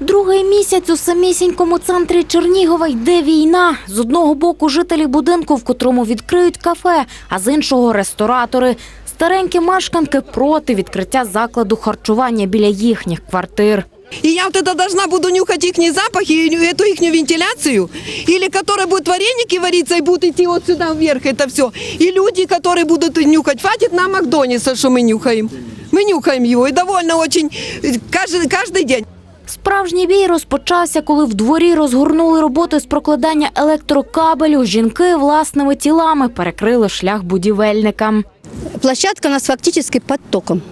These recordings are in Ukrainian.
Другий місяць у самісінькому центрі Чернігова йде війна. З одного боку жителі будинку, в котрому відкриють кафе, а з іншого ресторатори. Старенькі мешканки проти відкриття закладу харчування біля їхніх квартир. И я вот это должна буду нюхать их запахи, и эту их вентиляцию, или которые будут вареники вариться и будут идти вот сюда вверх, это все. И люди, которые будут нюхать. Хватит нам Макдональдса, что мы нюхаем. Мы нюхаем его, и довольно очень, э, каждый, каждый день. Справжній бій розпочався, коли в дворі розгорнули роботи з прокладання електрокабелю. Жінки власними тілами перекрили шлях будівельникам. Площадка у нас фактически под током.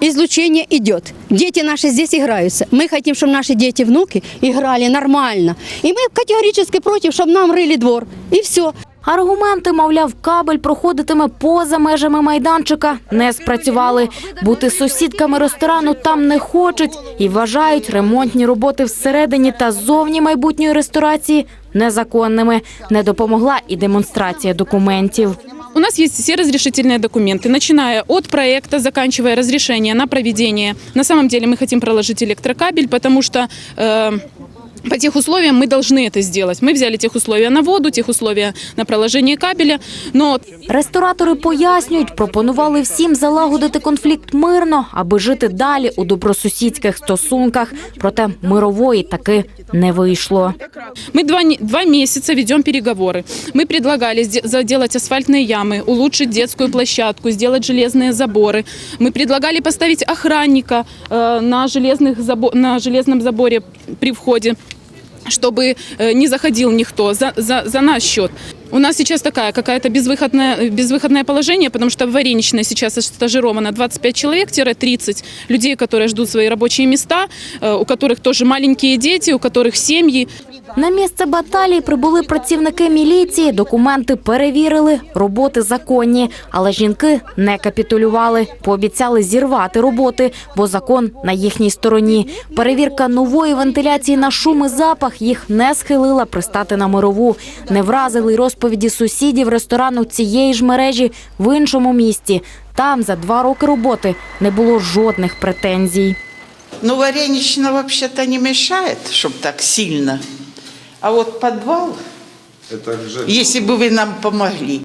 Излучение идет. Дети наши здесь играются. Мы хотим, чтобы наши дети, внуки играли нормально. И мы категорически против, чтобы нам рыли двор. И все. Аргументи, мовляв, кабель проходитиме поза межами майданчика, не спрацювали. Бути сусідками ресторану там не хочуть і вважають ремонтні роботи всередині та зовні майбутньої ресторації незаконними. Не допомогла і демонстрація документів. У нас есть все разрешительные документы, начиная от проекта, заканчивая разрешение на проведение. На самом деле мы хотим проложить электрокабель, потому что э, по тех условиям мы должны это сделать. Мы взяли тех условия на воду, тех условия на проложение кабеля, но Ресторатори пояснюють, пропонували всім залагодити конфлікт мирно, аби жити далі у добросусідських стосунках. Проте мирової таки не вийшло. Мы два, не- два месяца ведем переговоры. Мы предлагали сде- заделать асфальтные ямы, улучшить детскую площадку, сделать железные заборы. Мы предлагали поставить охранника э, на, железных забо- на железном заборе при входе чтобы э, не заходил никто за, за, за наш счет. У нас сейчас такая какая-то безвыходное, безвыходное положение, потому что в Вареничной сейчас стажировано 25 человек-30 людей, которые ждут свои рабочие места, э, у которых тоже маленькие дети, у которых семьи. На місце баталії прибули працівники міліції, документи перевірили, роботи законні. Але жінки не капітулювали, пообіцяли зірвати роботи, бо закон на їхній стороні. Перевірка нової вентиляції на шум і запах їх не схилила пристати на мирову. Не вразили й розповіді сусідів ресторану цієї ж мережі в іншому місті. Там за два роки роботи не було жодних претензій. Ну, вареничная вообще-то не мешает, чтобы так сильно. А вот подвал, если бы вы нам помогли.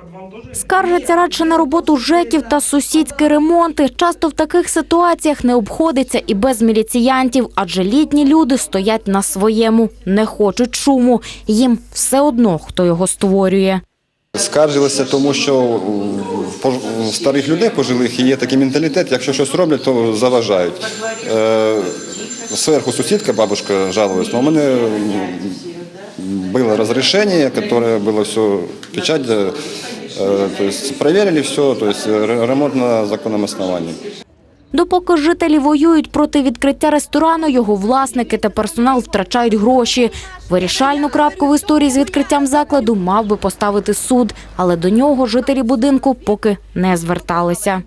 Скаржаться радше на роботу ЖЕКів та сусідські ремонти. Часто в таких ситуаціях не обходиться і без міліціянтів, адже літні люди стоять на своєму, не хочуть шуму. Їм все одно, хто його створює. Скаржилися, тому що у старих людей пожилих є такий менталітет, якщо щось роблять, то заважають. Е, Зверху сусідка, бабушка жалувалась, але у мене було розрішення, яке було все, печать, е, то есть проверили все, то есть ремонт на законному основанні. Допоки жителі воюють проти відкриття ресторану, його власники та персонал втрачають гроші. Вирішальну крапку в історії з відкриттям закладу мав би поставити суд, але до нього жителі будинку поки не зверталися.